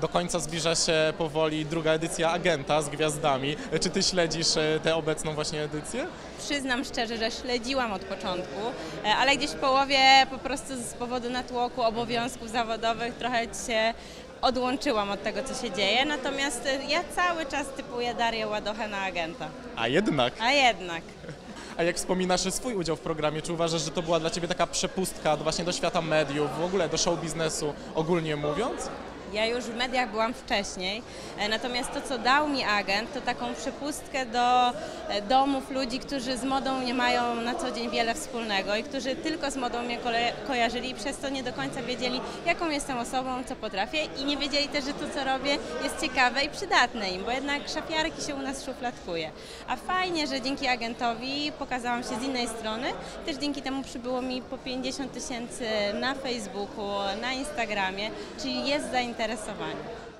do końca zbliża się powoli druga edycja Agenta z gwiazdami. Czy ty śledzisz e, tę obecną właśnie edycję? Przyznam szczerze, że śledziłam od początku, e, ale gdzieś w połowie po prostu z powodu natłoku obowiązków zawodowych trochę się odłączyłam od tego, co się dzieje. Natomiast e, ja cały czas typuję Darię Ładochę na agenta. A jednak. A jednak. A jak wspominasz swój udział w programie, czy uważasz, że to była dla ciebie taka przepustka do- właśnie do świata mediów, w ogóle do show biznesu ogólnie mówiąc? Ja już w mediach byłam wcześniej, e, natomiast to, co dał mi agent, to taką przepustkę do e, domów ludzi, którzy z modą nie mają na co dzień wiele wspólnego i którzy tylko z modą mnie kojarzyli i przez to nie do końca wiedzieli, jaką jestem osobą, co potrafię i nie wiedzieli też, że to, co robię jest ciekawe i przydatne im, bo jednak szafiarki się u nas szufladkuje. A fajnie, że dzięki agentowi pokazałam się z innej strony, też dzięki temu przybyło mi po 50 tysięcy na Facebooku, na Instagramie, czyli jest zainteresowanie. interessa vale